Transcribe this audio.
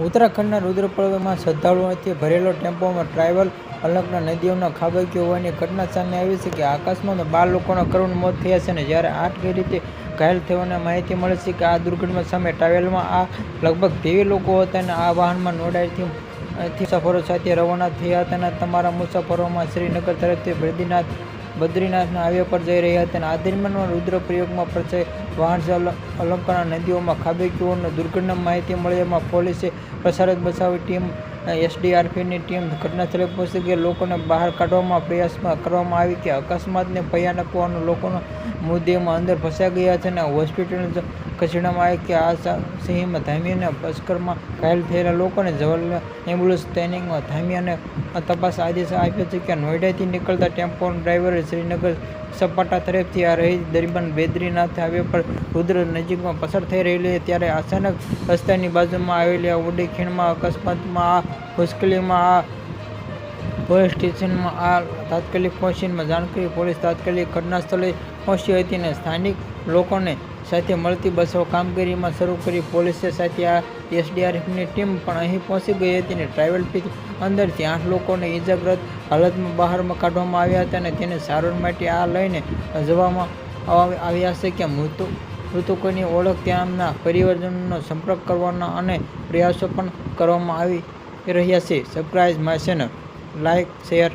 ઉત્તરાખંડના રુદ્રપ્રયાગમાં શ્રદ્ધાળુઓથી ભરેલો ટેમ્પોમાં ટ્રાવેલ અલગના નદીઓના ખાબક્યો હોવાની ઘટના સામે આવી છે કે આકાશમાં બાર લોકોના કરુણ મોત થયા છે અને જ્યારે આઠ ગઈ રીતે ઘાયલ થવાની માહિતી મળે છે કે આ દુર્ઘટના સામે ટ્રાવેલમાં આ લગભગ તેવી લોકો હતા અને આ વાહનમાં નોડાઈથી મુસાફરો સાથે રવાના થયા હતા અને તમારા મુસાફરોમાં શ્રીનગર તરફથી બદ્રીનાથ બદ્રીનાથના હાઈવે પર જઈ રહ્યા હતા અને આ દરમિયાન રુદ્રપ્રયોગમાં પ્રચય વાહન અલ- અલંકારના નદીઓમાં ખાબક્યું અને દુર્ઘટના માહિતી મળ્યામાં પોલીસે પ્રસારક બચાવી ટીમ એસડીઆરએફની ટીમ ઘટનાસ્થળે પહોંચી ગઈ. લોકોને બહાર કાઢવામાં પ્રયાસમાં કરવામાં આવી કે અકસ્માતને ભયાનક હોવાનું લોકોના મૃતદેહમાં અંદર ફસાઈ ગયા છે અને હોસ્પિટલ ખસેડવામાં આવી કે આ સિંહમાં ધામી અને બસ્કરમાં ઘાયલ થયેલા લોકોને જવાહરલાલ એમ્બ્યુલન્સ ટ્રેનિંગમાં ધામી અને તપાસ આદેશ આપ્યો છે કે નોઈડાથી નીકળતા ટેમ્પોનો ડ્રાઈવરે શ્રીનગર સપાટા તરફથી આ રહી દરમિયાન બેદરીનાથ હાઈવે પર રુદ્ર નજીકમાં પસાર થઈ રહેલી ત્યારે અચાનક રસ્તાની બાજુમાં આવેલી આ ઓડી ખીણમાં અકસ્માતમાં આ મુશ્કેલીમાં આ પોલીસ સ્ટેશનમાં આ તાત્કાલિક પહોંચીને જાણ કરી પોલીસ તાત્કાલિક ઘટના સ્થળે પહોંચી હતી અને સ્થાનિક લોકોને સાથે મળતી બસો કામગીરીમાં શરૂ કરી પોલીસે સાથે આ એસડીઆરએફની ટીમ પણ અહીં પહોંચી ગઈ હતી અને ટ્રાવેલ પી અંદરથી આઠ લોકોને ઇજાગ્રસ્ત હાલતમાં બહારમાં કાઢવામાં આવ્યા હતા અને તેને સારવાર માટે આ લઈને જવામાં આવ્યા છે કે મૃત્યુ મૃતકોની ઓળખ તેમના પરિવારજનોનો સંપર્ક કરવાના અને પ્રયાસો પણ કરવામાં આવી રહ્યા છે. Subscribe my channel. Like share